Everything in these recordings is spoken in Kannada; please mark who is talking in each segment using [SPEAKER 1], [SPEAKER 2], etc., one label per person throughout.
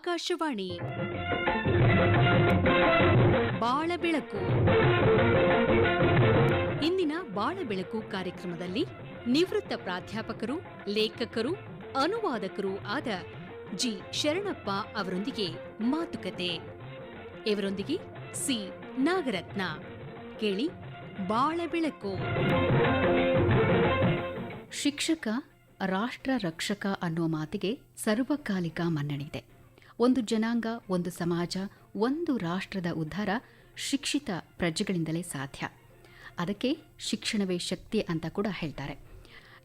[SPEAKER 1] ಆಕಾಶವಾಣಿ. ಬಾಳ ಬೆಳಕು ಇಂದಿನ ಬಾಳ ಬೆಳಕು ಕಾರ್ಯಕ್ರಮದಲ್ಲಿ ನಿವೃತ್ತ ಪ್ರಾಧ್ಯಾಪಕರು, ಲೇಖಕರು, ಅನುವಾದಕರು ಆದ ಜಿ. ಶರಣಪ್ಪ ಅವರೊಂದಿಗೆ ಮಾತುಕತೆ. ಇವರೊಂದಿಗೆ ಸಿ. ನಾಗರತ್ನ. ಕೇಳಿ ಬಾಳ ಬೆಳಕು ಶಿಕ್ಷಕ, ರಾಷ್ಟ್ರ ರಕ್ಷಕ ಅನ್ನೋ ಮಾತಿಗೆ ಸರ್ವಕಾಲಿಕ ಮನ್ನಣೆಯಿದೆ. ಒಂದು ಜನಾಂಗ, ಒಂದು ಸಮಾಜ, ಒಂದು ರಾಷ್ಟ್ರದ ಉದ್ಧಾರ ಶಿಕ್ಷಿತ ಪ್ರಜೆಗಳಿಂದಲೇ ಸಾಧ್ಯ. ಅದಕ್ಕೆ ಶಿಕ್ಷಣವೇ ಶಕ್ತಿ ಅಂತ ಕೂಡ ಹೇಳ್ತಾರೆ.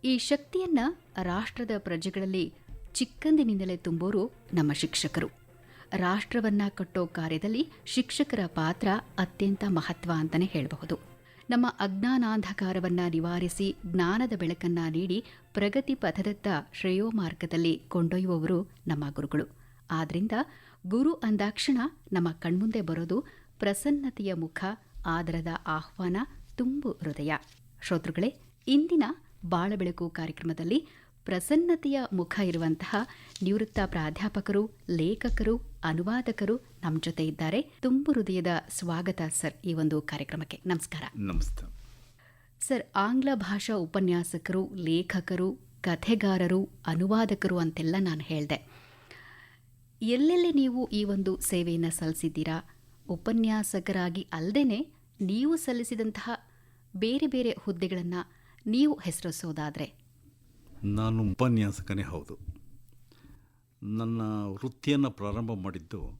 [SPEAKER 1] ಈ ಶಕ್ತಿಯನ್ನ ರಾಷ್ಟ್ರದ ಪ್ರಜೆಗಳಲ್ಲಿ ಚಿಕ್ಕಂದಿನಿಂದಲೇ ತುಂಬೋರು ನಮ್ಮ ಶಿಕ್ಷಕರು. ರಾಷ್ಟ್ರವನ್ನ ಕಟ್ಟೋ ಕಾರ್ಯದಲ್ಲಿ ಶಿಕ್ಷಕರ ಪಾತ್ರ ಅತ್ಯಂತ ಮಹತ್ವ ಅಂತಲೇ ಹೇಳಬಹುದು. ನಮ್ಮ ಅಜ್ಞಾನಾಂಧಕಾರವನ್ನು ನಿವಾರಿಸಿ ಜ್ಞಾನದ ಬೆಳಕನ್ನ ನೀಡಿ ಪ್ರಗತಿ ಪಥದತ್ತ ಶ್ರೇಯೋ ಮಾರ್ಗದಲ್ಲಿ ಕೊಂಡೊಯ್ಯುವವರು ನಮ್ಮ ಗುರುಗಳು. ಆದ್ರಿಂದ ಗುರು ಅಂದಾಕ್ಷಣ ನಮ್ಮ ಕಣ್ಮುಂದೆ ಬರೋದು ಪ್ರಸನ್ನತೆಯ ಮುಖ ಆದರದ ಆಹ್ವಾನ ತುಂಬು ಹೃದಯ. ಶ್ರೋತೃಗಳೇ ಇಂದಿನ ಬಾಳಬೆಳಕು ಕಾರ್ಯಕ್ರಮದಲ್ಲಿ ಪ್ರಸನ್ನತೆಯ ಮುಖ ಇರುವಂತಹ ನಿವೃತ್ತ ಪ್ರಾಧ್ಯಾಪಕರು ಲೇಖಕರು ಅನುವಾದಕರು ನಮ್ಮ ಜೊತೆ ಇದ್ದಾರೆ. ತುಂಬು ಹೃದಯದ ಸ್ವಾಗತ ಸರ್ ಈ ಒಂದು ಕಾರ್ಯಕ್ರಮಕ್ಕೆ. ನಮಸ್ಕಾರ.
[SPEAKER 2] ನಮಸ್ತೆ.
[SPEAKER 1] ಸರ್ ಆಂಗ್ಲ ಭಾಷಾ ಉಪನ್ಯಾಸಕರು ಲೇಖಕರು ಕಥೆಗಾರರು ಅನುವಾದಕರು ಅಂತೆಲ್ಲ ನಾನು ಹೇಳಿದೆ. ಎಲ್ಲೆಲ್ಲಿ ನೀವು ಈ ಒಂದು ಸೇವೆಯನ್ನು ಸಲ್ಲಿಸಿದ್ದೀರಾ? ಉಪನ್ಯಾಸಕರಾಗಿ ಅಲ್ಲದೆ ನೀವು ಸಲ್ಲಿಸಿದಂತಹ ಬೇರೆ ಬೇರೆ ಹುದ್ದೆಗಳನ್ನು ನೀವು ಹೆಸರಿಸೋದಾದರೆ?
[SPEAKER 2] ನಾನು ಉಪನ್ಯಾಸಕನೇ ಹೌದು. ನನ್ನ ವೃತ್ತಿಯನ್ನು ಪ್ರಾರಂಭ ಮಾಡಿದ್ದು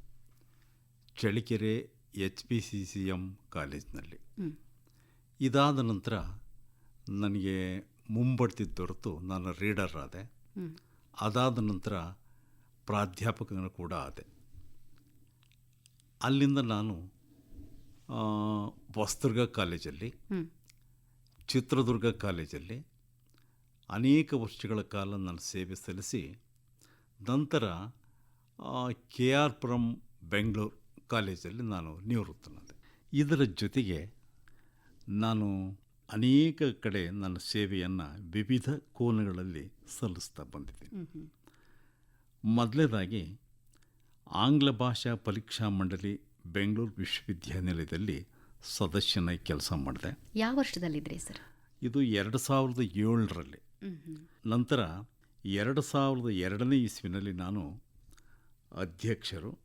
[SPEAKER 2] Challakere H P C C M ಕಾಲೇಜಿನಲ್ಲಿ. ಇದಾದ ನಂತರ ನನಗೆ ಮುಂಬಡ್ತಿ ದೊರೆತು ನಾನು ರೀಡರ್ ಆದೆ. ಅದಾದ ನಂತರ ಪ್ರಾಧ್ಯಾಪಕನು ಕೂಡ ಆದೆ. ಅಲ್ಲಿಂದ ನಾನು ಹೊಸದುರ್ಗ ಕಾಲೇಜಲ್ಲಿ ಚಿತ್ರದುರ್ಗ ಕಾಲೇಜಲ್ಲಿ ಅನೇಕ ವರ್ಷಗಳ ಕಾಲ ನಾನು ಸೇವೆ ಸಲ್ಲಿಸಿ ನಂತರ ಕೆ ಆರ್ ಪುರಂ ಬೆಂಗಳೂರು ಕಾಲೇಜಲ್ಲಿ ನಾನು ನಿವೃತ್ತನಾದೆ. ಇದರ ಜೊತೆಗೆ ನಾನು ಅನೇಕ ಕಡೆ ನನ್ನ ಸೇವೆಯನ್ನು ವಿವಿಧ ಕೋನಗಳಲ್ಲಿ ಸಲ್ಲಿಸ್ತಾ ಬಂದಿದ್ದೀನಿ. ಮೊದಲನೇದಾಗಿ ಆಂಗ್ಲ ಭಾಷಾ ಪರೀಕ್ಷಾ ಮಂಡಳಿ ಬೆಂಗಳೂರು ವಿಶ್ವವಿದ್ಯಾನಿಲಯದಲ್ಲಿ ಸದಸ್ಯನಾಗಿ ಕೆಲಸ ಮಾಡಿದೆ.
[SPEAKER 1] ಯಾವ ವರ್ಷದಲ್ಲಿದ್ದರೆ ಸರ್?
[SPEAKER 2] ಇದು ಎರಡು ಸಾವಿರದ ಏಳರಲ್ಲಿ. ನಂತರ ಎರಡು ಸಾವಿರದ ಎರಡನೇ ಇಸ್ವಿನಲ್ಲಿ ನಾನು ಅಧ್ಯಕ್ಷರು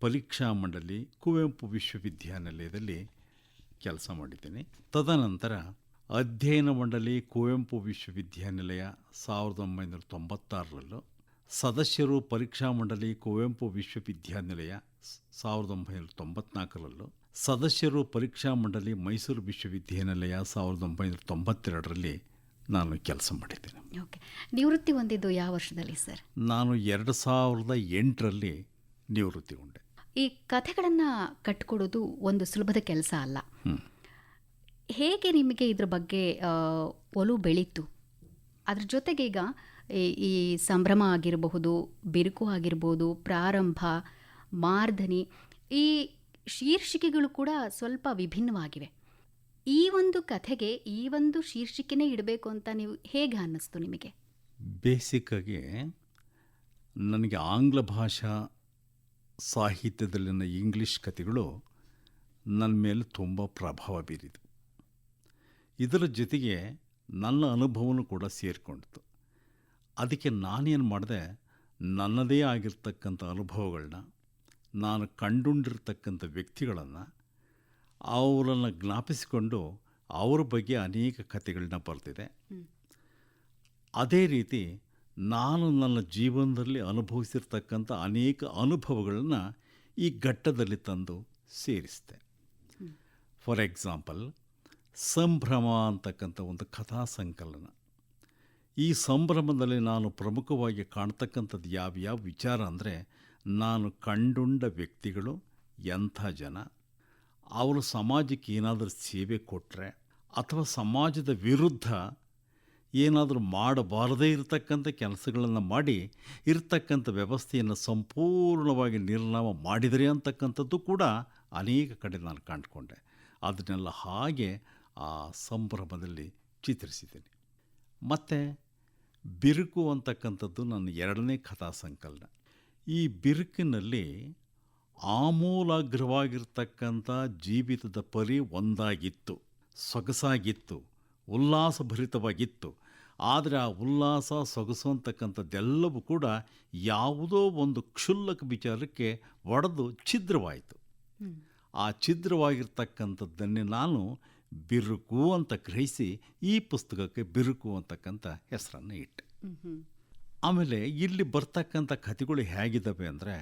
[SPEAKER 2] ಪರೀಕ್ಷಾ ಮಂಡಳಿ ಕುವೆಂಪು ವಿಶ್ವವಿದ್ಯಾನಿಲಯದಲ್ಲಿ ಕೆಲಸ ಮಾಡಿದ್ದೇನೆ. ತದನಂತರ ಅಧ್ಯಯನ ಮಂಡಳಿ ಕುವೆಂಪು ವಿಶ್ವವಿದ್ಯಾನಿಲಯ ಸಾವಿರದ ಒಂಬೈನೂರ ತೊಂಬತ್ತಾರರಲ್ಲೂ ಸದಸ್ಯರು ಪರೀಕ್ಷಾ ಮಂಡಳಿ ಕುವೆಂಪು ವಿಶ್ವವಿದ್ಯಾನಿಲಯ ಸಾವಿರದ ಒಂಬೈನೂರ ತೊಂಬತ್ನಾಲ್ಕರಲ್ಲೂ ಸದಸ್ಯರು ಪರೀಕ್ಷಾ ಮಂಡಳಿ ಮೈಸೂರು ವಿಶ್ವವಿದ್ಯಾನಿಲಯ ಸಾವಿರದ ಒಂಬೈನೂರ ತೊಂಬತ್ತೆರಡರಲ್ಲಿ ನಾನು ಕೆಲಸ ಮಾಡಿದ್ದೇನೆ.
[SPEAKER 1] ಓಕೆ. ನಿವೃತ್ತಿ ಹೊಂದಿದ್ದು ಯಾವ ವರ್ಷದಲ್ಲಿ ಸರ್?
[SPEAKER 2] ನಾನು ಎರಡು ಸಾವಿರದ ಎಂಟರಲ್ಲಿ ನಿವೃತ್ತಿಗೊಂಡೆ
[SPEAKER 1] ಈ ಕಥೆಗಳನ್ನು ಕಟ್ಕೊಡೋದು ಒಂದು ಸುಲಭದ ಕೆಲಸ ಅಲ್ಲ. ಹೇಗೆ ನಿಮಗೆ ಇದ್ರ ಬಗ್ಗೆ ಒಲು ಒಲವು ಬೆಳೀತು? ಅದ್ರ ಜೊತೆಗೆ ಈಗ ಈ- ಸಂಭ್ರಮ ಆಗಿರಬಹುದು, ಬಿರುಕು ಆಗಿರ್ಬೋದು ಪ್ರಾರಂಭ, ಮಾರ್ಧನಿ, ಈ ಶೀರ್ಷಿಕೆಗಳು ಕೂಡ ಸ್ವಲ್ಪ ವಿಭಿನ್ನವಾಗಿವೆ. ಈ ಒಂದು ಕಥೆಗೆ ಈ ಒಂದು ಶೀರ್ಷಿಕೆನೇ ಇಡಬೇಕು ಅಂತ ನೀವು ಹೇಗೆ ಅನ್ನಿಸ್ತು ನಿಮಗೆ?
[SPEAKER 2] ಬೇಸಿಕ್ಕಾಗಿ ನನಗೆ ಆಂಗ್ಲ ಭಾಷಾ ಸಾಹಿತ್ಯದಲ್ಲಿನ ಇಂಗ್ಲೀಷ್ ಕಥೆಗಳು ನನ್ನ ಮೇಲೆ ತುಂಬ ಪ್ರಭಾವ ಬೀರಿತು ಇದರ ಜೊತೆಗೆ ನನ್ನ ಅನುಭವನೂ ಕೂಡ ಸೇರಿಕೊಂಡಿತು. ಅದಕ್ಕೆ ನಾನೇನು ಮಾಡಿದೆ ನನ್ನದೇ ಆಗಿರ್ತಕ್ಕಂಥ ಅನುಭವಗಳನ್ನ ನಾನು ಕಂಡುಂಡಿರ್ತಕ್ಕಂಥ ವ್ಯಕ್ತಿಗಳನ್ನು ಅವರನ್ನು ಜ್ಞಾಪಿಸಿಕೊಂಡು ಅವ್ರ ಬಗ್ಗೆ ಅನೇಕ ಕಥೆಗಳನ್ನ ಬರೆದಿದೆ. ಅದೇ ರೀತಿ ನಾನು ನನ್ನ ಜೀವನದಲ್ಲಿ ಅನುಭವಿಸಿರ್ತಕ್ಕಂಥ ಅನೇಕ ಅನುಭವಗಳನ್ನು ಈ ಘಟ್ಟದಲ್ಲಿ ತಂದು ಸೇರಿಸಿದೆ. ಫಾರ್ ಎಕ್ಸಾಂಪಲ್ ಸಂಭ್ರಮ ಅಂತಕ್ಕಂಥ ಒಂದು ಕಥಾ ಸಂಕಲನ ಈ ಸಂಭ್ರಮದಲ್ಲಿ ನಾನು ಪ್ರಮುಖವಾಗಿ ಕಾಣ್ತಕ್ಕಂಥದ್ದು ಯಾವ್ಯಾವ ವಿಚಾರ ಅಂದರೆ ನಾನು ಕಂಡುಂಡ ವ್ಯಕ್ತಿಗಳು ಎಂಥ ಜನ, ಅವರು ಸಮಾಜಕ್ಕೆ ಏನಾದರೂ ಸೇವೆ ಕೊಟ್ಟರೆ ಅಥವಾ ಸಮಾಜದ ವಿರುದ್ಧ ಏನಾದರೂ ಮಾಡಬಾರದೇ ಇರತಕ್ಕಂಥ ಕೆಲಸಗಳನ್ನು ಮಾಡಿ ಇರತಕ್ಕಂಥ ವ್ಯವಸ್ಥೆಯನ್ನು ಸಂಪೂರ್ಣವಾಗಿ ನಿರ್ನಾಮ ಮಾಡಿದರೆ ಅಂತಕ್ಕಂಥದ್ದು ಕೂಡ ಅನೇಕ ಕಡೆ ನಾನು ಕಂಡುಕೊಂಡೆ ಅದನ್ನೆಲ್ಲ ಹಾಗೆ ಆ ಸಂಭ್ರಮದಲ್ಲಿ ಚಿತ್ರಿಸಿದ್ದೀನಿ. ಮತ್ತು ಬಿರುಕು ಅಂತಕ್ಕಂಥದ್ದು ನನ್ನ ಎರಡನೇ ಕಥಾ ಸಂಕಲನ. ಈ ಬಿರುಕಿನಲ್ಲಿ ಆಮೂಲಾಗ್ರವಾಗಿರ್ತಕ್ಕಂಥ ಜೀವಿತದ ಪರಿ ಒಂದಾಗಿತ್ತು ಸೊಗಸಾಗಿತ್ತು ಉಲ್ಲಾಸಭರಿತವಾಗಿತ್ತು. ಆದರೆ ಆ ಉಲ್ಲಾಸ ಸೊಗಸು ಅಂತಕ್ಕಂಥದ್ದೆಲ್ಲವೂ ಕೂಡ ಯಾವುದೋ ಒಂದು ಕ್ಷುಲ್ಲಕ ವಿಚಾರಕ್ಕೆ ಒಡೆದು ಛಿದ್ರವಾಯಿತು. ಆ ಛಿದ್ರವಾಗಿರ್ತಕ್ಕಂಥದ್ದನ್ನೇ ನಾನು ಬಿರುಕು ಅಂತ ಗ್ರಹಿಸಿ ಈ ಪುಸ್ತಕಕ್ಕೆ ಬಿರುಕು ಅಂತಕ್ಕಂಥ ಹೆಸರನ್ನು ಇಟ್ಟೆ. ಆಮೇಲೆ ಇಲ್ಲಿ ಬರ್ತಕ್ಕಂಥ ಕಥೆಗಳು ಹೇಗಿದ್ದಾವೆ ಅಂದರೆ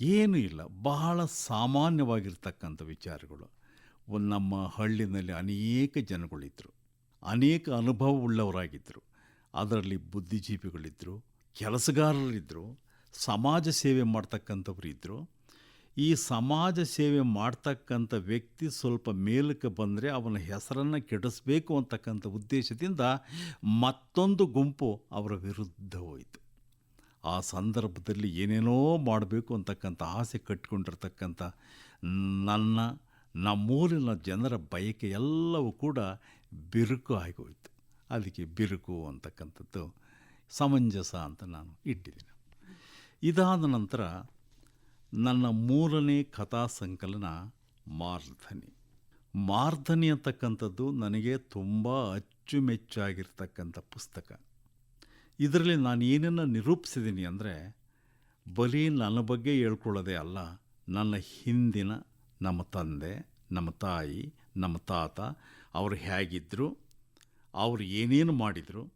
[SPEAKER 2] ಏನೂ ಇಲ್ಲ ಬಹಳ ಸಾಮಾನ್ಯವಾಗಿರ್ತಕ್ಕಂಥ ವಿಚಾರಗಳು. ಒಂದು ನಮ್ಮ ಹಳ್ಳಿನಲ್ಲಿ ಅನೇಕ ಜನಗಳಿದ್ದರು ಅನೇಕ ಅನುಭವವುಳ್ಳವರಾಗಿದ್ದರು ಅದರಲ್ಲಿ ಬುದ್ಧಿಜೀವಿಗಳಿದ್ದರು ಕೆಲಸಗಾರರಿದ್ದರು ಸಮಾಜ ಸೇವೆ ಮಾಡ್ತಕ್ಕಂಥವ್ರು ಇದ್ದರು ಈ ಸಮಾಜ ಸೇವೆ ಮಾಡ್ತಕ್ಕಂಥ ವ್ಯಕ್ತಿ ಸ್ವಲ್ಪ ಮೇಲಕ್ಕೆ ಬಂದರೆ ಅವನ ಹೆಸರನ್ನು ಕೆಡಿಸ್ಬೇಕು ಅಂತಕ್ಕಂಥ ಉದ್ದೇಶದಿಂದ ಮತ್ತೊಂದು ಗುಂಪು ಅವರ ವಿರುದ್ಧ ಹೋಯಿತು. ಆ ಸಂದರ್ಭದಲ್ಲಿ ಏನೇನೋ ಮಾಡಬೇಕು ಅಂತಕ್ಕಂಥ ಆಸೆ ಕಟ್ಕೊಂಡಿರ್ತಕ್ಕಂಥ ನನ್ನ, ನಮ್ಮೂರಿನ ಜನರ ಬಯಕೆ ಎಲ್ಲವೂ ಕೂಡ ಬಿರುಕು ಆಗೋಯಿತು. ಅದಕ್ಕೆ ಬಿರುಕು ಅಂತಕ್ಕಂಥದ್ದು ಸಮಂಜಸ ಅಂತ ನಾನು ಇಟ್ಟಿದ್ದೀನಿ. ಇದಾದ ನಂತರ ನನ್ನ ಮೂರನೇ ಕಥಾ ಸಂಕಲನ ಮಾರ್ಧನಿ. ಮಾರ್ಧನಿ ಅಂತಕ್ಕಂಥದ್ದು ನನಗೆ ತುಂಬ ಅಚ್ಚುಮೆಚ್ಚಾಗಿರ್ತಕ್ಕಂಥ ಪುಸ್ತಕ. ಇದರಲ್ಲಿ ನಾನು ಏನನ್ನು ನಿರೂಪಿಸಿದ್ದೀನಿ ಅಂದರೆ, ಬರೀ ನನ್ನ ಬಗ್ಗೆ ಹೇಳ್ಕೊಳ್ಳೋದೆ ಅಲ್ಲ, ನನ್ನ ಹಿಂದಿನ, ನಮ್ಮ ತಂದೆ, ನಮ್ಮ ತಾಯಿ, ನಮ್ಮ ತಾತ, ಅವರು ಹೇಗಿದ್ದರು ಅವರು ಏನೇನು ಮಾಡಿದರು,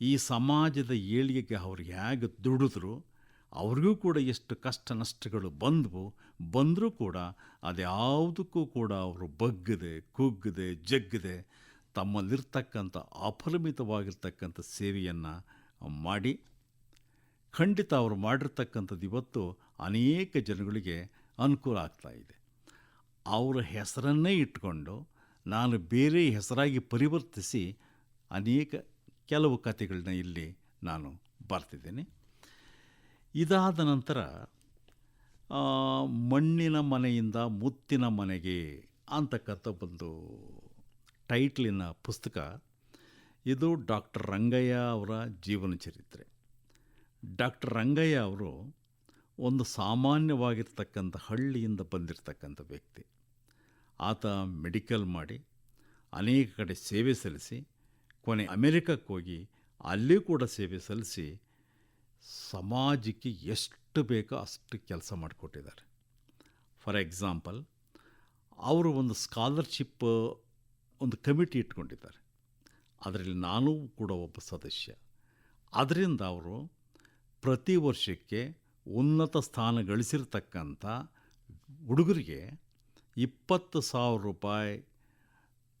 [SPEAKER 2] ಈ ಸಮಾಜದ ಏಳಿಗೆಗೆ ಅವ್ರು ಹೇಗೆ ದುಡಿದ್ರು ಅವ್ರಿಗೂ ಕೂಡ ಎಷ್ಟು ಕಷ್ಟ ನಷ್ಟಗಳು ಬಂದವು, ಬಂದರೂ ಕೂಡ ಅದ್ಯಾವುದಕ್ಕೂ ಕೂಡ ಅವರು ಬಗ್ಗದೆ, ಕುಗ್ಗದೆ, ಜಗ್ಗದೆ. ತಮ್ಮಲ್ಲಿರ್ತಕ್ಕಂಥ ಅಪರಿಮಿತವಾಗಿರ್ತಕ್ಕಂಥ ಸೇವೆಯನ್ನು ಮಾಡಿ, ಖಂಡಿತ ಅವರು ಮಾಡಿರ್ತಕ್ಕಂಥದ್ದು ಇವತ್ತು ಅನೇಕ ಜನಗಳಿಗೆ ಅನುಕೂಲ ಆಗ್ತಾ ಇದೆ. ಅವರ ಹೆಸರನ್ನೇ ಇಟ್ಕೊಂಡು ನಾನು ಬೇರೆ ಹೆಸರಾಗಿ ಪರಿವರ್ತಿಸಿ ಅನೇಕ ಕೆಲವು ಕಥೆಗಳನ್ನ ಇಲ್ಲಿ ನಾನು ಬರ್ತಿದ್ದೇನೆ. ಇದಾದ ನಂತರ ಮಣ್ಣಿನ ಮನೆಯಿಂದ ಮುತ್ತಿನ ಮನೆಗೆ ಅಂತಕ್ಕಂಥ ಒಂದು ಟೈಟ್ಲಿನ ಪುಸ್ತಕ, ಇದು ಡಾಕ್ಟರ್ ರಂಗಯ್ಯ ಅವರ ಜೀವನ ಚರಿತ್ರೆ. ಡಾಕ್ಟರ್ ರಂಗಯ್ಯ ಅವರು ಒಂದು ಸಾಮಾನ್ಯವಾಗಿರ್ತಕ್ಕಂಥ ಹಳ್ಳಿಯಿಂದ ಬಂದಿರತಕ್ಕಂಥ ವ್ಯಕ್ತಿ. ಆತ ಮೆಡಿಕಲ್ ಮಾಡಿ, ಅನೇಕ ಕಡೆ ಸೇವೆ ಸಲ್ಲಿಸಿ, ಕೊನೆ ಅಮೆರಿಕಕ್ಕೆ ಹೋಗಿ ಅಲ್ಲಿ ಕೂಡ ಸೇವೆ ಸಲ್ಲಿಸಿ ಸಮಾಜಕ್ಕೆ ಎಷ್ಟು ಬೇಕೋ ಅಷ್ಟು ಕೆಲಸ ಮಾಡಿಕೊಟ್ಟಿದ್ದಾರೆ. ಫಾರ್ ಎಕ್ಸಾಂಪಲ್ ಅವರು ಒಂದು ಸ್ಕಾಲರ್ಶಿಪ್ ಒಂದು ಕಮಿಟಿ ಇಟ್ಕೊಂಡಿದ್ದಾರೆ. ಅದರಲ್ಲಿ ನಾನು ಕೂಡ ಒಬ್ಬ ಸದಸ್ಯ. ಅದರಿಂದ ಅವರು ಪ್ರತಿ ವರ್ಷಕ್ಕೆ ಉನ್ನತ ಸ್ಥಾನ ಗಳಿಸಿರ್ತಕ್ಕಂಥ ಹುಡುಗರಿಗೆ ಇಪ್ಪತ್ತು ಸಾವಿರ ರೂಪಾಯಿ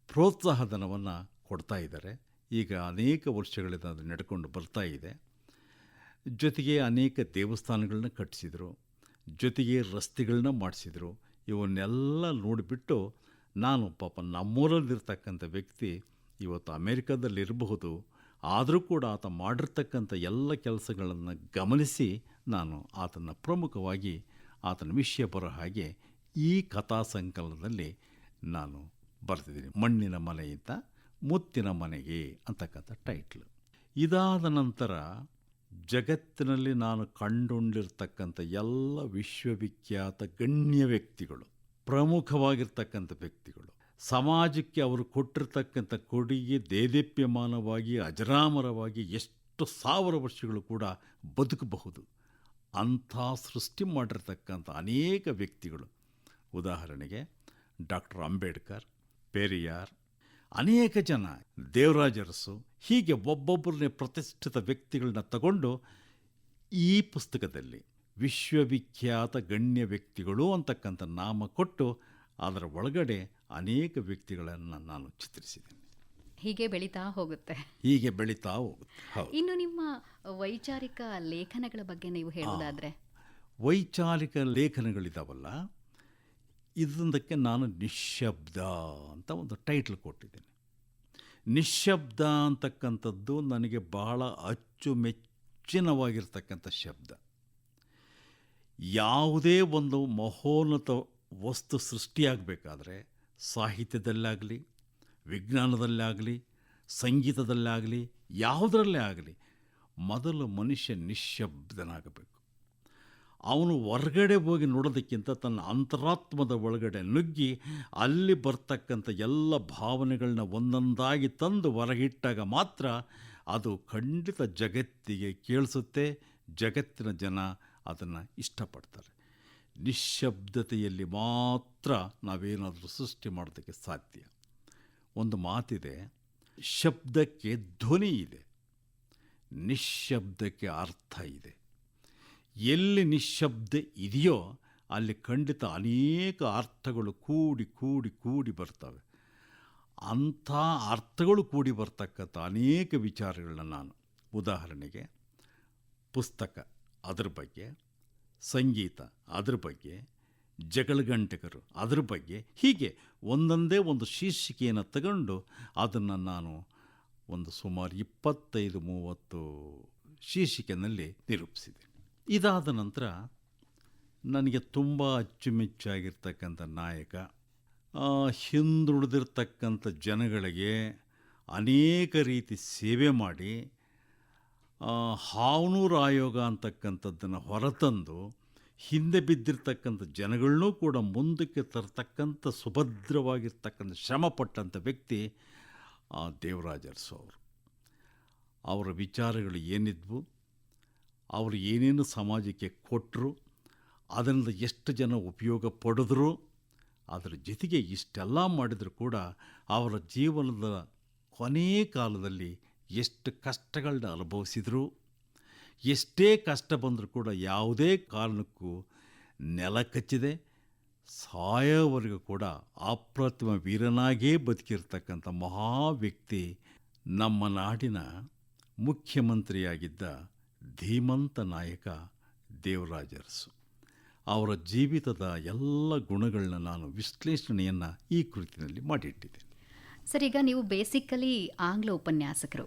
[SPEAKER 2] ಪ್ರೋತ್ಸಾಹ ಧನವನ್ನು ಕೊಡ್ತಾ ಇದ್ದಾರೆ. ಈಗ ಅನೇಕ ವರ್ಷಗಳಿಂದ ಅದು ನಡ್ಕೊಂಡು ಬರ್ತಾ ಇದೆ. ಜೊತೆಗೆ ಅನೇಕ ದೇವಸ್ಥಾನಗಳನ್ನ ಕಟ್ಟಿಸಿದರು, ಜೊತೆಗೆ ರಸ್ತೆಗಳನ್ನ ಮಾಡಿಸಿದರು. ಇವನ್ನೆಲ್ಲ ನೋಡಿಬಿಟ್ಟು ನಾನು ಪಾಪ ನಮ್ಮೂರಲ್ಲಿರ್ತಕ್ಕಂಥ ವ್ಯಕ್ತಿ ಇವತ್ತು ಅಮೇರಿಕಾದಲ್ಲಿರಬಹುದು, ಆದರೂ ಕೂಡ ಆತ ಮಾಡಿರ್ತಕ್ಕಂಥ ಎಲ್ಲ ಕೆಲಸಗಳನ್ನು ಗಮನಿಸಿ ನಾನು ಆತನ ಪ್ರಮುಖವಾಗಿ ಆತನ ವಿಷಯ ಬರೋ ಹಾಗೆ ಈ ಕಥಾ ಸಂಕಲನದಲ್ಲಿ ನಾನು ಬರ್ತಿದ್ದೀನಿ. ಮಣ್ಣಿನ ಮನೆಯಿಂದ ಮುತ್ತಿನ ಮನೆಗೆ ಅಂತಕ್ಕಂಥ ಟೈಟ್ಲು ಇದಾದ ನಂತರ ಜಗತ್ತಿನಲ್ಲಿ ನಾನು ಕಂಡುಕೊಂಡಿರ್ತಕ್ಕಂಥ ಎಲ್ಲ ವಿಶ್ವವಿಖ್ಯಾತ ಗಣ್ಯ ವ್ಯಕ್ತಿಗಳು, ಪ್ರಮುಖವಾಗಿರ್ತಕ್ಕಂಥ ವ್ಯಕ್ತಿಗಳು, ಸಮಾಜಕ್ಕೆ ಅವರು ಕೊಟ್ಟಿರ್ತಕ್ಕಂಥ ಕೊಡುಗೆ, ದೇದೀಪ್ಯಮಾನವಾಗಿ, ಅಜರಾಮರವಾಗಿ ಎಷ್ಟು ಸಾವಿರ ವರ್ಷಗಳು ಕೂಡ ಬದುಕಬಹುದು. ಅಂಥ ಸೃಷ್ಟಿ ಮಾಡಿರ್ತಕ್ಕಂಥ ಅನೇಕ ವ್ಯಕ್ತಿಗಳು. ಉದಾಹರಣೆಗೆ ಡಾಕ್ಟರ್ ಅಂಬೇಡ್ಕರ್, ಪೆರಿಯಾರ್ ಅನೇಕ ಜನ ದೇವರಾಜರಸು ಹೀಗೆ ಒಬ್ಬೊಬ್ಬರನ್ನೇ ಪ್ರತಿಷ್ಠಿತ ವ್ಯಕ್ತಿಗಳನ್ನ ತಗೊಂಡು ಈ ಪುಸ್ತಕದಲ್ಲಿ ವಿಶ್ವವಿಖ್ಯಾತ ಗಣ್ಯ ವ್ಯಕ್ತಿಗಳು ಅಂತಕ್ಕಂಥ ನಾಮ ಕೊಟ್ಟು ಅದರ ಒಳಗಡೆ ಅನೇಕ ವ್ಯಕ್ತಿಗಳನ್ನು ನಾನು ಚಿತ್ರಿಸಿದ್ದೇನೆ.
[SPEAKER 1] ಹೀಗೆ ಬೆಳೀತಾ ಹೋಗುತ್ತೆ.
[SPEAKER 2] ಹೀಗೆ ಬೆಳೀತಾ ಹೋಗುತ್ತೆ.
[SPEAKER 1] ಇನ್ನು ನಿಮ್ಮ ವೈಚಾರಿಕ ಲೇಖನಗಳ ಬಗ್ಗೆ ನೀವು ಹೇಳೋದಾದರೆ
[SPEAKER 2] ವೈಚಾರಿಕ ಲೇಖನಗಳಿದಾವಲ್ಲ ಇದೊಂದಕ್ಕೆ ನಾನು ನಿಶ್ಶಬ್ದ ಅಂತ ಒಂದು ಟೈಟ್ಲ್ ಕೊಟ್ಟಿದ್ದೀನಿ. ನಿಶ್ಶಬ್ದ ಅಂತಕ್ಕಂಥದ್ದು ನನಗೆ ಬಹಳ ಅಚ್ಚುಮೆಚ್ಚಿನವಾಗಿರ್ತಕ್ಕಂಥ ಶಬ್ದ. ಯಾವುದೇ ಒಂದು ಮಹೋನ್ನತ ವಸ್ತು ಸೃಷ್ಟಿಯಾಗಬೇಕಾದ್ರೆ ಸಾಹಿತ್ಯದಲ್ಲಾಗಲಿ, ವಿಜ್ಞಾನದಲ್ಲಾಗಲಿ, ಸಂಗೀತದಲ್ಲಾಗಲಿ, ಯಾವುದರಲ್ಲೇ ಆಗಲಿ ಮೊದಲು ಮನುಷ್ಯ ನಿಶ್ಶಬ್ದನಾಗಬೇಕು ಅವನು ಹೊರಗಡೆ ಹೋಗಿ ನೋಡೋದಕ್ಕಿಂತ ತನ್ನ ಅಂತರಾತ್ಮದ ಒಳಗಡೆ ನುಗ್ಗಿ ಅಲ್ಲಿ ಬರ್ತಕ್ಕಂಥ ಎಲ್ಲ ಭಾವನೆಗಳನ್ನ ಒಂದೊಂದಾಗಿ ತಂದು ಹೊರಗಿಟ್ಟಾಗ ಮಾತ್ರ ಅದು ಖಂಡಿತ ಜಗತ್ತಿಗೆ ಕೇಳಿಸುತ್ತೆ, ಜಗತ್ತಿನ ಜನ ಅದನ್ನು ಇಷ್ಟಪಡ್ತಾರೆ. ನಿಶ್ಶಬ್ದತೆಯಲ್ಲಿ ಮಾತ್ರ ನಾವೇನಾದರೂ ಸೃಷ್ಟಿ ಮಾಡೋದಕ್ಕೆ ಸಾಧ್ಯ. ಒಂದು ಮಾತಿದೆ, ಶಬ್ದಕ್ಕೆ ಧ್ವನಿ ಇದೆ, ನಿಶ್ಶಬ್ದಕ್ಕೆ ಅರ್ಥ ಇದೆ. ಎಲ್ಲಿ ನಿಶ್ಶಬ್ದ ಇದೆಯೋ ಅಲ್ಲಿ ಖಂಡಿತ ಅನೇಕ ಅರ್ಥಗಳು ಕೂಡಿ ಕೂಡಿ ಕೂಡಿ ಬರ್ತವೆ. ಅಂಥ ಅರ್ಥಗಳು ಕೂಡಿ ಬರ್ತಕ್ಕಂಥ ಅನೇಕ ವಿಚಾರಗಳನ್ನ ನಾನು ಉದಾಹರಣೆಗೆ ಪುಸ್ತಕ ಅದರ ಬಗ್ಗೆ, ಸಂಗೀತ ಅದ್ರ ಬಗ್ಗೆ ಜಗಳಗಂಟಕರು ಅದ್ರ ಬಗ್ಗೆ ಹೀಗೆ ಒಂದೊಂದೇ ಒಂದು ಶೀರ್ಷಿಕೆಯನ್ನು ತಗೊಂಡು ಅದನ್ನು ನಾನು ಒಂದು ಸುಮಾರು ಇಪ್ಪತ್ತೈದು, ಮೂವತ್ತು ಶೀರ್ಷಿಕೆಯಲ್ಲಿ ನಿರೂಪಿಸಿದೆ. ಇದಾದ ನಂತರ ನನಗೆ ತುಂಬ ಅಚ್ಚುಮೆಚ್ಚಾಗಿರ್ತಕ್ಕಂಥ ನಾಯಕ ಹಿಂದುಳಿದಿರ್ತಕ್ಕಂಥ ಜನಗಳಿಗೆ ಅನೇಕ ರೀತಿ ಸೇವೆ ಮಾಡಿ ಹಾವನೂರು ಆಯೋಗ ಅಂತಕ್ಕಂಥದ್ದನ್ನು ಹೊರತಂದು ಹಿಂದೆ ಬಿದ್ದಿರ್ತಕ್ಕಂಥ ಜನಗಳನ್ನೂ ಕೂಡ ಮುಂದಕ್ಕೆ ತರ್ತಕ್ಕಂಥ ಸುಭದ್ರವಾಗಿರ್ತಕ್ಕಂಥ ಶ್ರಮಪಟ್ಟಂಥ ವ್ಯಕ್ತಿ ದೇವರಾಜರ್ಸು ಅವರು. ಅವರ ವಿಚಾರಗಳು ಏನಿದ್ವು? ಅವರು ಏನೇನು ಸಮಾಜಕ್ಕೆ ಕೊಟ್ಟರು ಅದರಿಂದ ಎಷ್ಟು ಜನ ಉಪಯೋಗ ಪಡೆದ್ರು ಅದರ ಜೊತೆಗೆ ಇಷ್ಟೆಲ್ಲ ಮಾಡಿದರೂ ಕೂಡ ಅವರ ಜೀವನದ ಕೊನೆಯ ಕಾಲದಲ್ಲಿ ಎಷ್ಟು ಕಷ್ಟಗಳನ್ನ ಅನುಭವಿಸಿದರು, ಎಷ್ಟೇ ಕಷ್ಟ ಬಂದರೂ ಕೂಡ ಯಾವುದೇ ಕಾರಣಕ್ಕೂ ನೆಲ ಕಚ್ಚಿದೆ. ಸಾಯೋವರೆಗೂ ಕೂಡ ಅಪ್ರತಿಮ ವೀರನಾಗೇ ಬದುಕಿರ್ತಕ್ಕಂಥ ಮಹಾ ವ್ಯಕ್ತಿ ನಮ್ಮ ನಾಡಿನ ಮುಖ್ಯಮಂತ್ರಿಯಾಗಿದ್ದ ಧೀಮಂತ ನಾಯಕ ದೇವರಾಜರ್ಸು. ಅವರ ಜೀವಿತದ ಎಲ್ಲ ಗುಣಗಳನ್ನ ನಾನು ವಿಶ್ಲೇಷಣೆಯನ್ನು ಈ ಕೃತಿನಲ್ಲಿ ಮಾಡಿಟ್ಟಿದ್ದೇನೆ.
[SPEAKER 1] ಸರ್, ಈಗ ನೀವು ಬೇಸಿಕಲಿ ಆಂಗ್ಲ ಉಪನ್ಯಾಸಕರು.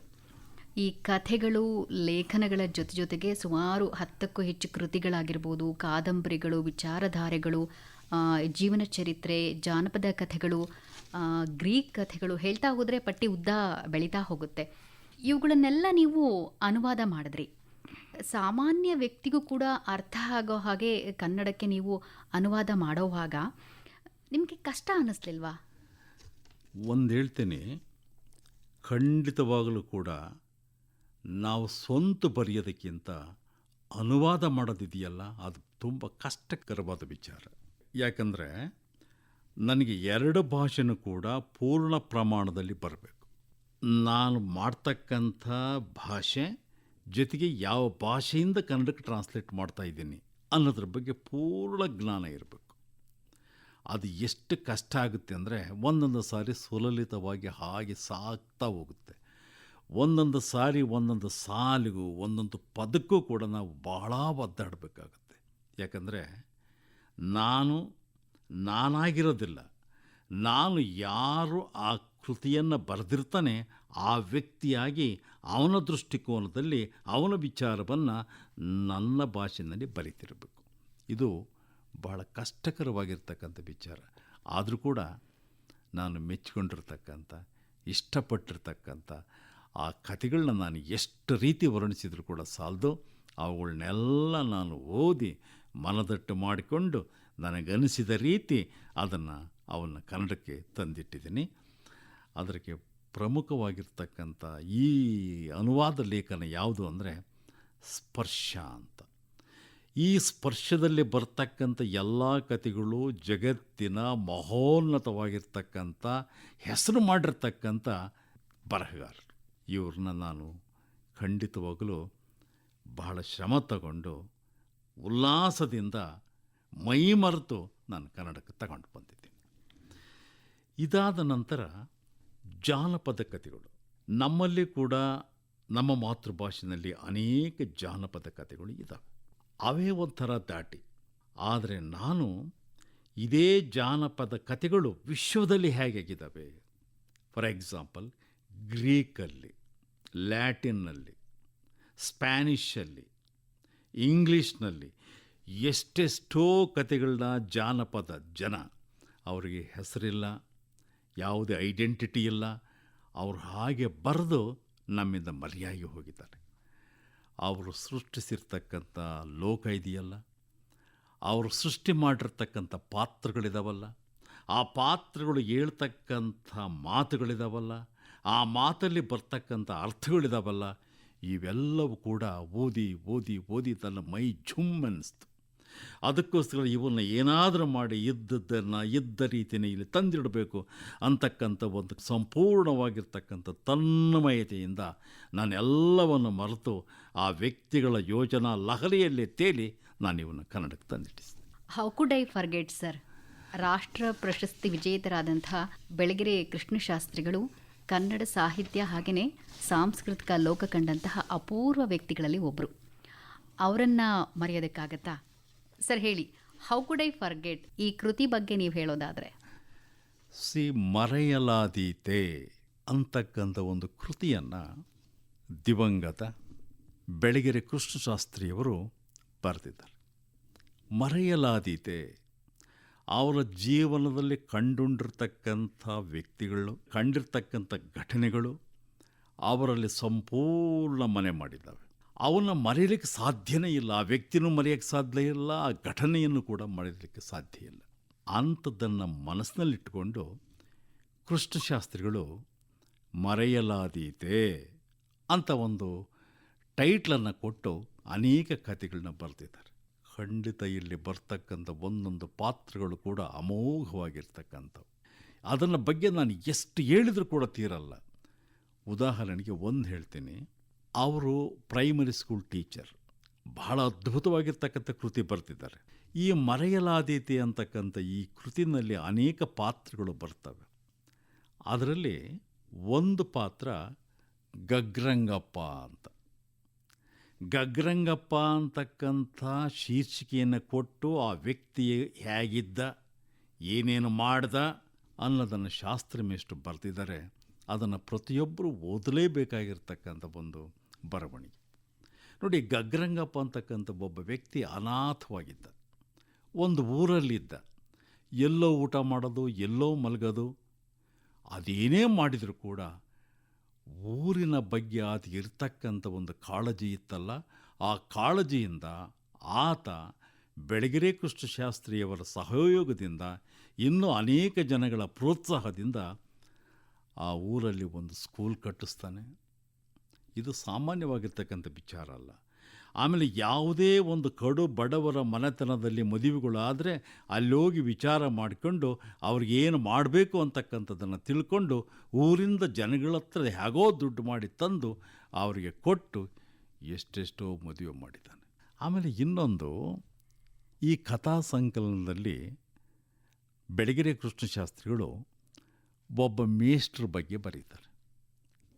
[SPEAKER 1] ಈ ಕಥೆಗಳು, ಲೇಖನಗಳ ಜೊತೆ ಜೊತೆಗೆ ಸುಮಾರು ಹತ್ತಕ್ಕೂ ಹೆಚ್ಚು ಕೃತಿಗಳಾಗಿರ್ಬೋದು, ಕಾದಂಬರಿಗಳು, ವಿಚಾರಧಾರೆಗಳು ಜೀವನ ಚರಿತ್ರೆ, ಜಾನಪದ ಕಥೆಗಳು ಗ್ರೀಕ್ ಕಥೆಗಳು ಹೇಳ್ತಾ ಹೋದರೆ ಪಟ್ಟಿ ಉದ್ದ ಬೆಳೀತಾ ಹೋಗುತ್ತೆ. ಇವುಗಳನ್ನೆಲ್ಲ ನೀವು ಅನುವಾದ ಮಾಡಿದ್ರಿ. ಸಾಮಾನ್ಯ ವ್ಯಕ್ತಿಗೂ ಕೂಡ ಅರ್ಥ ಆಗೋ ಹಾಗೆ ಕನ್ನಡಕ್ಕೆ ನೀವು ಅನುವಾದ ಮಾಡೋವಾಗ ನಿಮಗೆ ಕಷ್ಟ ಅನ್ನಿಸ್ಲಿಲ್ವಾ
[SPEAKER 2] ಒಂದು ಹೇಳ್ತೇನೆ, ಖಂಡಿತವಾಗಲೂ ಕೂಡ ನಾವು ಸ್ವಂತ ಬರೆಯೋದಕ್ಕಿಂತ ಅನುವಾದ ಮಾಡೋದಿದೆಯಲ್ಲ, ಅದು ತುಂಬ ಕಷ್ಟಕರವಾದ ವಿಚಾರ. ಯಾಕಂದರೆ ನನಗೆ ಎರಡು ಭಾಷೆನೂ ಕೂಡ ಪೂರ್ಣ ಪ್ರಮಾಣದಲ್ಲಿ ಬರಬೇಕು. ನಾನು ಮಾಡ್ತಕ್ಕಂಥ ಭಾಷೆ ಜೊತೆಗೆ ಯಾವ ಭಾಷೆಯಿಂದ ಕನ್ನಡಕ್ಕೆ ಟ್ರಾನ್ಸ್ಲೇಟ್ ಮಾಡ್ತಾ ಇದ್ದೀನಿ ಅನ್ನೋದ್ರ ಬಗ್ಗೆ ಪೂರ್ಣ ಜ್ಞಾನ ಇರಬೇಕು. ಅದು ಎಷ್ಟು ಕಷ್ಟ ಆಗುತ್ತೆ ಅಂದರೆ ಒಂದೊಂದು ಸಾರಿ ಸುಲಲಿತವಾಗಿ ಹಾಗೆ ಸಾಕ್ತಾ ಹೋಗುತ್ತೆ. ಒಂದೊಂದು ಸಾರಿ ಒಂದೊಂದು ಸಾಲಿಗೂ ಒಂದೊಂದು ಪದಕ್ಕೂ ಕೂಡ ನಾವು ಬಹಳ ಒದ್ದಾಡಬೇಕಾಗುತ್ತೆ. ಯಾಕಂದರೆ ನಾನು ನಾನಾಗಿರೋದಿಲ್ಲ. ನಾನು ಯಾರು ಆ ಕೃತಿಯನ್ನು ಬರೆದಿರ್ತಾನೆ ಆ ವ್ಯಕ್ತಿಯಾಗಿ ಅವನ ದೃಷ್ಟಿಕೋನದಲ್ಲಿ ಅವನ ವಿಚಾರವನ್ನು ನನ್ನ ಭಾಷೆಯಲ್ಲಿ ಬರೀತಿರಬೇಕು. ಇದು ಬಹಳ ಕಷ್ಟಕರವಾಗಿರ್ತಕ್ಕಂಥ ವಿಚಾರ. ಆದರೂ ಕೂಡ ನಾನು ಮೆಚ್ಚಿಕೊಂಡಿರ್ತಕ್ಕಂಥ, ಇಷ್ಟಪಟ್ಟಿರ್ತಕ್ಕಂಥ ಆ ಕಥೆಗಳನ್ನ ನಾನು ಎಷ್ಟು ರೀತಿ ವರ್ಣಿಸಿದರೂ ಕೂಡ ಸಾಲದು. ಅವುಗಳನ್ನೆಲ್ಲ ನಾನು ಓದಿ ಮನದಟ್ಟು ಮಾಡಿಕೊಂಡು ನನಗನಿಸಿದ ರೀತಿ ಅದನ್ನು ಅವನ್ನು ಕನ್ನಡಕ್ಕೆ ತಂದಿಟ್ಟಿದ್ದೀನಿ. ಅದಕ್ಕೆ ಪ್ರಮುಖವಾಗಿರ್ತಕ್ಕಂಥ ಈ ಅನುವಾದ ಲೇಖನ ಯಾವುದು ಅಂದರೆ ಸ್ಪರ್ಶ ಅಂತ. ಈ ಸ್ಪರ್ಶದಲ್ಲಿ ಬರ್ತಕ್ಕಂಥ ಎಲ್ಲ ಕಥೆಗಳು ಜಗತ್ತಿನ ಮಹೋನ್ನತವಾಗಿರ್ತಕ್ಕಂಥ, ಹೆಸರು ಮಾಡಿರ್ತಕ್ಕಂಥ ಬರಹಗಾರರು. ಇವ್ರನ್ನ ನಾನು ಖಂಡಿತವಾಗಲೂ ಬಹಳ ಶ್ರಮ ತಗೊಂಡು ಉಲ್ಲಾಸದಿಂದ ಮೈ ಮರೆತು ನಾನು ಕನ್ನಡಕ್ಕೆ ತಗೊಂಡು ಬಂದಿದ್ದೀನಿ. ಇದಾದ ನಂತರ ಜಾನಪದ ಕಥೆಗಳು ನಮ್ಮಲ್ಲಿ ಕೂಡ ನಮ್ಮ ಮಾತೃಭಾಷೆಯಲ್ಲಿ ಅನೇಕ ಜಾನಪದ ಕಥೆಗಳು ಇದ್ದಾವೆ ಅವೇ ಒಂಥರ ದಾಟಿ. ಆದರೆ ನಾನು ಇದೇ ಜಾನಪದ ಕಥೆಗಳು ವಿಶ್ವದಲ್ಲಿ ಹೇಗಾಗಿದ್ದಾವೆ ಫಾರ್ ಎಕ್ಸಾಂಪಲ್ ಗ್ರೀಕಲ್ಲಿ ಲ್ಯಾಟಿನ್ನಲ್ಲಿ ಸ್ಪ್ಯಾನಿಷಲ್ಲಿ ಇಂಗ್ಲೀಷ್ನಲ್ಲಿ ಎಷ್ಟೆಷ್ಟೋ ಕಥೆಗಳನ್ನ ಜಾನಪದ ಜನ ಅವರಿಗೆ ಹೆಸರಿಲ್ಲ ಯಾವುದೇ ಐಡೆಂಟಿಟಿ ಇಲ್ಲ. ಅವರು ಹಾಗೆ ಬರೆದು ನಮ್ಮಿಂದ ಮರೆಯಾಗಿ ಹೋಗಿದ್ದಾರೆ. ಅವರು ಸೃಷ್ಟಿಸಿರ್ತಕ್ಕಂಥ ಲೋಕ ಇದೆಯಲ್ಲ. ಅವರು ಸೃಷ್ಟಿ ಮಾಡಿರ್ತಕ್ಕಂಥ ಪಾತ್ರಗಳಿದಾವಲ್ಲ. ಆ ಪಾತ್ರಗಳು ಹೇಳ್ತಕ್ಕಂಥ ಮಾತುಗಳಿದಾವಲ್ಲ. ಆ ಮಾತಲ್ಲಿ ಬರ್ತಕ್ಕಂಥ ಅರ್ಥಗಳಿದಾವಲ್ಲ. ಇವೆಲ್ಲವೂ ಕೂಡ ಓದಿ ಓದಿ ಓದಿ ತನ್ನ ಮೈ ಝುಮ್ ಅನ್ನಿಸ್ತು. ಅದಕ್ಕೋಸ್ಕರ ಇವನ್ನ ಏನಾದರೂ ಮಾಡಿ ಇದ್ದದ್ದನ್ನು, ಇದ್ದ ರೀತಿಯೇ ಇಲ್ಲಿ ತಂದಿಡಬೇಕು ಅಂತಕ್ಕಂಥ ಒಂದು ಸಂಪೂರ್ಣವಾಗಿರ್ತಕ್ಕಂಥ ತನ್ಮಯತೆಯಿಂದ ನಾನೆಲ್ಲವನ್ನು ಮರೆತು ಆ ವ್ಯಕ್ತಿಗಳ ಯೋಜನಾ ಲಹರಿಯಲ್ಲಿ ತೇಲಿ ನಾನು ಇವನ್ನ ಕನ್ನಡಕ್ಕೆ ತಂದಿಟ್ಟಿಸಿದೆ
[SPEAKER 1] how could I forget sir ರಾಷ್ಟ್ರ ಪ್ರಶಸ್ತಿ ವಿಜೇತರಾದಂತಹ ಬೆಳಗೆರೆ ಕೃಷ್ಣಶಾಸ್ತ್ರಿಗಳು ಕನ್ನಡ ಸಾಹಿತ್ಯ ಹಾಗೆಯೇ ಸಾಂಸ್ಕೃತಿಕ ಲೋಕ ಕಂಡಂತಹ ಅಪೂರ್ವ ವ್ಯಕ್ತಿಗಳಲ್ಲಿ ಒಬ್ಬರು ಅವರನ್ನು ಮರೆಯೋದಕ್ಕಾಗತ್ತಾ? ಸರ್, ಹೇಳಿ ಹೌ ಕುಡ್ ಐ ಫರ್ಗೆಟ್ ಈ ಕೃತಿ ಬಗ್ಗೆ ನೀವು ಹೇಳೋದಾದರೆ?
[SPEAKER 2] ಸಿ, ಮರೆಯಲಾದೀತೆ ಅಂತಕ್ಕಂಥ ಒಂದು ಕೃತಿಯನ್ನು ದಿವಂಗತ ಬೆಳಗೆರೆ ಕೃಷ್ಣಶಾಸ್ತ್ರಿಯವರು ಬರೆದಿದ್ದಾರೆ. ಮರೆಯಲಾದೀತೆ, ಅವರ ಜೀವನದಲ್ಲಿ ಕಂಡುಂಡಿರ್ತಕ್ಕಂಥ ವ್ಯಕ್ತಿಗಳು, ಕಂಡಿರ್ತಕ್ಕಂಥ ಘಟನೆಗಳು ಅವರಲ್ಲಿ ಸಂಪೂರ್ಣ ಮನೆ ಮಾಡಿದ್ದಾವೆ. ಅವನ್ನ ಮರೆಯಲಿಕ್ಕೆ ಸಾಧ್ಯನೇ ಇಲ್ಲ, ಆ ವ್ಯಕ್ತಿನೂ ಮರೆಯೋಕ್ಕೆ ಸಾಧ್ಯ ಇಲ್ಲ, ಆ ಘಟನೆಯನ್ನು ಕೂಡ ಮರೆಯಲಿಕ್ಕೆ ಸಾಧ್ಯ ಇಲ್ಲ. ಅಂಥದ್ದನ್ನು ಮನಸ್ಸಿನಲ್ಲಿಟ್ಟುಕೊಂಡು ಕೃಷ್ಣಶಾಸ್ತ್ರಿಗಳು ಮರೆಯಲಾದೀತೆ ಅಂತ ಒಂದು ಟೈಟ್ಲನ್ನು ಕೊಟ್ಟು ಅನೇಕ ಕಥೆಗಳನ್ನ ಬರೆದಿದ್ದಾರೆ. ಖಂಡಿತ ಇಲ್ಲಿ ಬರ್ತಕ್ಕಂಥ ಒಂದೊಂದು ಪಾತ್ರಗಳು ಕೂಡ ಅಮೋಘವಾಗಿರ್ತಕ್ಕಂಥವು. ಅದನ್ನು ಬಗ್ಗೆ ನಾನು ಎಷ್ಟು ಹೇಳಿದರೂ ಕೂಡ ತೀರಲ್ಲ. ಉದಾಹರಣೆಗೆ ಒಂದು ಹೇಳ್ತೀನಿ. ಅವರು ಪ್ರೈಮರಿ ಸ್ಕೂಲ್ ಟೀಚರ್ ಬಹಳ ಅದ್ಭುತವಾಗಿರ್ತಕ್ಕಂಥ ಕೃತಿ ಬರ್ತಿದ್ದಾರೆ. ಈ ಮರೆಯಲಾದೀತೆ ಅಂತಕ್ಕಂಥ ಈ ಕೃತಿನಲ್ಲಿ ಅನೇಕ ಪಾತ್ರಗಳು ಬರ್ತವೆ. ಅದರಲ್ಲಿ ಒಂದು ಪಾತ್ರ ಗಗ್ರಂಗಪ್ಪ ಅಂತ. ಗಗ್ರಂಗಪ್ಪ ಅಂತಕ್ಕಂಥ ಶೀರ್ಷಿಕೆಯನ್ನು ಕೊಟ್ಟು ಆ ವ್ಯಕ್ತಿ ಹೇಗಿದ್ದ, ಏನೇನು ಮಾಡ್ದ ಅನ್ನೋದನ್ನು ಶಾಸ್ತ್ರಮೇಷ್ಟ್ರು ಬರೆದಿದ್ದಾರೆ. ಅದನ್ನು ಪ್ರತಿಯೊಬ್ಬರು ಓದಲೇಬೇಕಾಗಿರ್ತಕ್ಕಂಥ ಒಂದು ಬರವಣಿಗೆ. ನೋಡಿ, ಗಗ್ರಂಗಪ್ಪ ಅಂತಕ್ಕಂಥ ಒಬ್ಬ ವ್ಯಕ್ತಿ ಅನಾಥವಾಗಿದ್ದ. ಒಂದು ಊರಲ್ಲಿದ್ದ. ಎಲ್ಲೋ ಊಟ ಮಾಡೋದು, ಎಲ್ಲೋ ಮಲಗೋದು. ಅದೇನೇ ಮಾಡಿದರೂ ಕೂಡ ಊರಿನ ಬಗ್ಗೆ ಆತ ಇರ್ತಕ್ಕಂಥ ಒಂದು ಕಾಳಜಿ ಇತ್ತಲ್ಲ. ಆ ಕಾಳಜಿಯಿಂದ ಆತ ಬೆಳಗೆರೆ ಕೃಷ್ಣಶಾಸ್ತ್ರಿಯವರ ಸಹಯೋಗದಿಂದ ಇನ್ನೂ ಅನೇಕ ಜನಗಳ ಪ್ರೋತ್ಸಾಹದಿಂದ ಆ ಊರಲ್ಲಿ ಒಂದು ಸ್ಕೂಲ್ ಕಟ್ಟಿಸ್ತಾನೆ. ಇದು ಸಾಮಾನ್ಯವಾಗಿರ್ತಕ್ಕಂಥ ವಿಚಾರ ಅಲ್ಲ. ಆಮೇಲೆ ಯಾವುದೇ ಒಂದು ಕಡು ಬಡವರ ಮನೆತನದಲ್ಲಿ ಮದುವೆಗಳಾದರೆ ಅಲ್ಲೋಗಿ ವಿಚಾರ ಮಾಡಿಕೊಂಡು ಅವ್ರಿಗೇನು ಮಾಡಬೇಕು ಅಂತಕ್ಕಂಥದ್ದನ್ನು ತಿಳ್ಕೊಂಡು ಊರಿಂದ ಜನಗಳ ಹತ್ರ ಹೇಗೋ ದುಡ್ಡು ಮಾಡಿ ತಂದು ಅವರಿಗೆ ಕೊಟ್ಟು ಎಷ್ಟೆಷ್ಟೋ ಮದುವೆ ಮಾಡಿದ್ದಾನೆ. ಆಮೇಲೆ ಇನ್ನೊಂದು, ಈ ಕಥಾ ಸಂಕಲನದಲ್ಲಿ ಬೆಳಗೆರೆ ಕೃಷ್ಣಶಾಸ್ತ್ರಿಗಳು ಒಬ್ಬ ಮೇಷ್ಟ್ರ ಬಗ್ಗೆ ಬರೀತಾರೆ.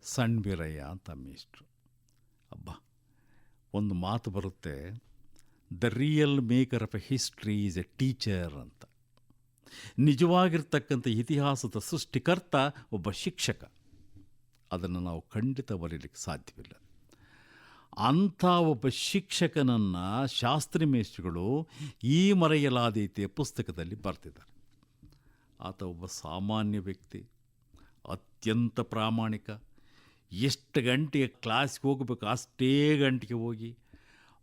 [SPEAKER 2] ಸಣ್ಣ ವೀರಯ್ಯ ಅಂತ ಮೇಷ್ಟ್ರು. ಅಬ್ಬ, ಒಂದು ಮಾತು ಬರುತ್ತೆ, the real maker of a history is a teacher ಅಂತ. ನಿಜವಾಗಿರ್ತಕ್ಕಂಥ ಇತಿಹಾಸದ ಸೃಷ್ಟಿಕರ್ತ ಒಬ್ಬ ಶಿಕ್ಷಕ. ಅದನ್ನು ನಾವು ಖಂಡಿತ ಬರೀಲಿಕ್ಕೆ ಸಾಧ್ಯವಿಲ್ಲ. ಅಂಥ ಒಬ್ಬ ಶಿಕ್ಷಕನನ್ನು ಶಾಸ್ತ್ರಿ ಮೇಷ್ಟ್ರುಗಳು ಈ ಮರೆಯಲಾದೀತಿಯ ಪುಸ್ತಕದಲ್ಲಿ ಬರ್ತಿದ್ದಾರೆ. ಆತ ಒಬ್ಬ ಸಾಮಾನ್ಯ ವ್ಯಕ್ತಿ, ಅತ್ಯಂತ ಪ್ರಾಮಾಣಿಕ ಎಷ್ಟು ಗಂಟೆಗೆ ಕ್ಲಾಸ್ಗೆ ಹೋಗಬೇಕು, ಅಷ್ಟೇ ಗಂಟೆಗೆ ಹೋಗಿ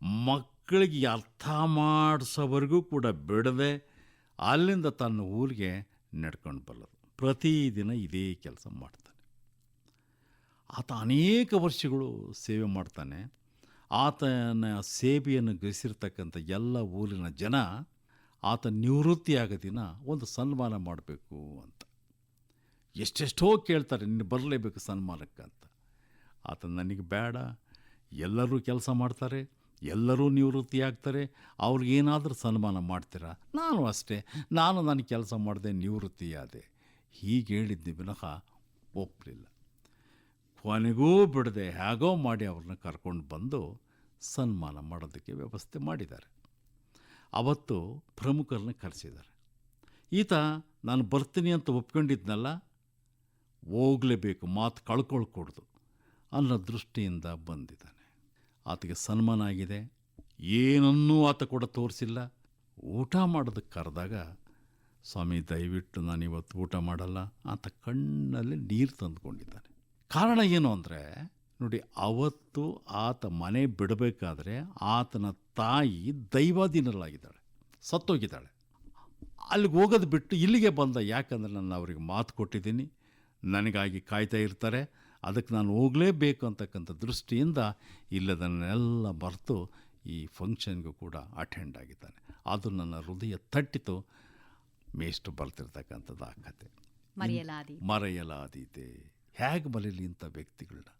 [SPEAKER 2] ಮಕ್ಕಳಿಗೆ ಅರ್ಥ ಮಾಡಿಸೋವರೆಗೂ ಕೂಡ ಬಿಡದೆ ಅಲ್ಲಿಂದ ತನ್ನ ಊರಿಗೆ ನಡ್ಕೊಂಡು ಬಲ್ಲದು ಪ್ರತಿದಿನ ಇದೇ ಕೆಲಸ ಮಾಡ್ತಾನೆ. ಆತ ಅನೇಕ ವರ್ಷಗಳು ಸೇವೆ ಮಾಡ್ತಾನೆ. ಆತನ ಸೇವೆಯನ್ನು ಗ್ರಹಿಸಿರ್ತಕ್ಕಂಥ ಎಲ್ಲ ಊರಿನ ಜನ ಆತ ನಿವೃತ್ತಿಯಾಗ ದಿನ ಒಂದು ಸನ್ಮಾನ ಮಾಡಬೇಕು ಅಂತ. ಎಷ್ಟೆಷ್ಟೋ ಕೇಳ್ತಾರೆ ನಿನ್ನ ಬರಲೇಬೇಕು ಸನ್ಮಾನಕ್ಕಂತ. ಆತ ನನಗೆ ಬೇಡ. ಎಲ್ಲರೂ ಕೆಲಸ ಮಾಡ್ತಾರೆ, ಎಲ್ಲರೂ ನಿವೃತ್ತಿ ಆಗ್ತಾರೆ. ಅವ್ರಿಗೇನಾದರೂ ಸನ್ಮಾನ ಮಾಡ್ತೀರಾ? ನಾನು ಅಷ್ಟೇ. ನಾನು ನನ್ನ ಕೆಲಸ ಮಾಡಿದೆ ನಿವೃತ್ತಿಯಾದೆ ಹೀಗೆ ಹೇಳಿದ್ದೆ ವಿನಃ ಒಪ್ಪಲಿಲ್ಲ ಕೊನೆಗೂ ಬಿಡದೆ ಹೇಗೋ ಮಾಡಿ ಅವ್ರನ್ನ ಕರ್ಕೊಂಡು ಬಂದು ಸನ್ಮಾನ ಮಾಡೋದಕ್ಕೆ ವ್ಯವಸ್ಥೆ ಮಾಡಿದ್ದಾರೆ. ಅವತ್ತು ಪ್ರಮುಖರನ್ನ ಕರೆಸಿದ್ದಾರೆ. ಈತ, ನಾನು ಬರ್ತೀನಿ ಅಂತ ಒಪ್ಕೊಂಡಿದ್ನಲ್ಲ, ಹೋಗಲೇಬೇಕು, ಮಾತು ಕಳ್ಕೊಳ್ಕೊಡ್ದು. ಅನ್ನೋ ದೃಷ್ಟಿಯಿಂದ ಬಂದಿದ್ದಾನೆ. ಆತಗೆ ಸನ್ಮಾನ ಆಗಿದೆ ಏನನ್ನೂ ಆತ ಕೂಡ ತೋರಿಸಿಲ್ಲ. ಊಟ ಮಾಡೋದಕ್ಕೆ ಕರೆದಾಗ, ಸ್ವಾಮಿ, ದಯವಿಟ್ಟು ನಾನು ಇವತ್ತು ಊಟ ಮಾಡಲ್ಲ. ಅಂತ ಕಣ್ಣಲ್ಲಿ ನೀರು ತಂದುಕೊಂಡಿದ್ದಾನೆ. ಕಾರಣ ಏನು ಅಂದರೆ, ನೋಡಿ, ಅವತ್ತು ಆತ ಮನೆ ಬಿಡಬೇಕಾದ್ರೆ ಆತನ ತಾಯಿ ದೈವಾಧೀನರಾಗಿದ್ದಾಳೆ ಸತ್ತೋಗಿದ್ದಾಳೆ. ಅಲ್ಲಿಗೆ ಹೋಗೋದು ಬಿಟ್ಟು ಇಲ್ಲಿಗೆ ಬಂದ ಯಾಕಂದ್ರೆ ನಾನು ಅವ್ರಿಗೆ ಮಾತು ಕೊಟ್ಟಿದ್ದೀನಿ. ನನಗಾಗಿ ಕಾಯ್ತಾ ಇರ್ತಾರೆ. ಅದಕ್ಕೆ ನಾನು ಹೋಗಲೇಬೇಕು ಅಂತಕ್ಕಂಥ ದೃಷ್ಟಿಯಿಂದ ಇಲ್ಲದನ್ನೆಲ್ಲ ಮರೆತು ಈ ಫಂಕ್ಷನ್ಗೂ ಕೂಡ ಅಟೆಂಡ್ ಆಗಿದ್ದಾನೆ. ಅದು ನನ್ನ ಹೃದಯ ತಟ್ಟಿತು ಮೇಷ್ಟು ಬರ್ತಿರ್ತಕ್ಕಂಥದ್ದು ಆ ಕತೆ.
[SPEAKER 1] ಮರೆಯಲಾದಿ.
[SPEAKER 2] ಮರೆಯಲಾದೀತೆ. ಹೇಗೆ ಬರೀಲಿ ಇಂಥ ವ್ಯಕ್ತಿಗಳನ್ನ?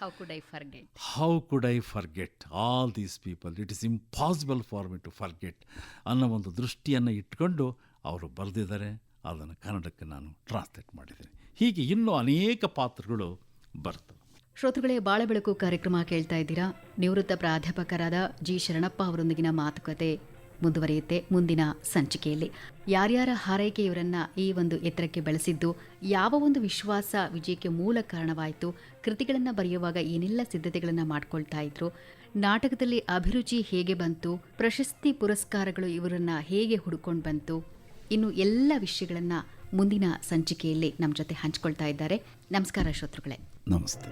[SPEAKER 1] How could I forget
[SPEAKER 2] how could I forget all these people it is impossible for me to forget ಅನ್ನೋ ಒಂದು ದೃಷ್ಟಿಯನ್ನು ಇಟ್ಕೊಂಡು ಅವರು ಬರೆದಿದ್ದಾರೆ. ಅದನ್ನು ಕನ್ನಡಕ್ಕೆ ನಾನು ಟ್ರಾನ್ಸ್ಲೇಟ್ ಮಾಡಿದ್ದೇನೆ. ಹೀಗೆ ಇನ್ನೂ ಅನೇಕ ಪಾತ್ರಗಳು ಬರ್ತವೆ
[SPEAKER 1] ಶ್ರೋತೃಗಳೇ, ಬಾಳಬೆಳಕು ಕಾರ್ಯಕ್ರಮ ಕೇಳ್ತಾ ಇದ್ದೀರಾ? ನಿವೃತ್ತ ಪ್ರಾಧ್ಯಾಪಕರಾದ ಜಿ. ಶರಣಪ್ಪ ಅವರೊಂದಿಗಿನ ಮಾತುಕತೆ ಮುಂದುವರಿಯುತ್ತೆ. ಮುಂದಿನ ಸಂಚಿಕೆಯಲ್ಲಿ. ಯಾರ್ಯಾರ ಹಾರೈಕೆ ಇವರನ್ನ ಈ ಒಂದು ಎತ್ತರಕ್ಕೆ ಬೆಳೆಸಿದ್ದು, ಯಾವ ಒಂದು ವಿಶ್ವಾಸ ವಿಜಯಕ್ಕೆ ಮೂಲ ಕಾರಣವಾಯಿತು, ಕೃತಿಗಳನ್ನು ಬರೆಯುವಾಗ ಏನೆಲ್ಲ ಸಿದ್ಧತೆಗಳನ್ನು ಮಾಡ್ಕೊಳ್ತಾ ಇದ್ರು, ನಾಟಕದಲ್ಲಿ ಅಭಿರುಚಿ ಹೇಗೆ ಬಂತು, ಪ್ರಶಸ್ತಿ ಪುರಸ್ಕಾರಗಳು ಇವರನ್ನ ಹೇಗೆ ಹುಡುಕೊಂಡು ಬಂತು, ಇನ್ನು ಎಲ್ಲ ವಿಷಯಗಳನ್ನ ಮುಂದಿನ ಸಂಚಿಕೆಯಲ್ಲಿ ನಮ್ಮ ಜೊತೆ ಹಂಚಿಕೊಳ್ತಾ ಇದ್ದಾರೆ. ನಮಸ್ಕಾರ ಶ್ರೋತೃಗಳೇ.
[SPEAKER 2] ನಮಸ್ತೆ.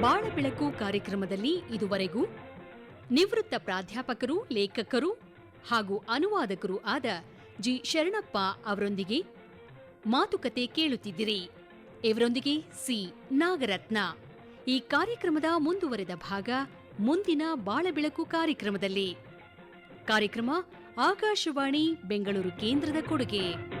[SPEAKER 3] ಬಾಳಬೆಳಕು ಕಾರ್ಯಕ್ರಮದಲ್ಲಿ ಇದುವರೆಗೂ ನಿವೃತ್ತ ಪ್ರಾಧ್ಯಾಪಕರು, ಲೇಖಕರು ಹಾಗೂ ಅನುವಾದಕರು ಆದ ಜಿ. ಶರಣಪ್ಪ ಅವರೊಂದಿಗೆ ಮಾತುಕತೆ ಕೇಳುತ್ತಿದ್ದಿರಿ. ಇವರೊಂದಿಗೆ ಸಿ. ನಾಗರತ್ನ. ಈ ಕಾರ್ಯಕ್ರಮದ ಮುಂದುವರೆದ ಭಾಗ ಮುಂದಿನ ಬಾಳಬೆಳಕು ಕಾರ್ಯಕ್ರಮದಲ್ಲಿ. ಕಾರ್ಯಕ್ರಮ ಆಕಾಶವಾಣಿ, ಬೆಂಗಳೂರು ಕೇಂದ್ರದ ಕೊಡುಗೆ.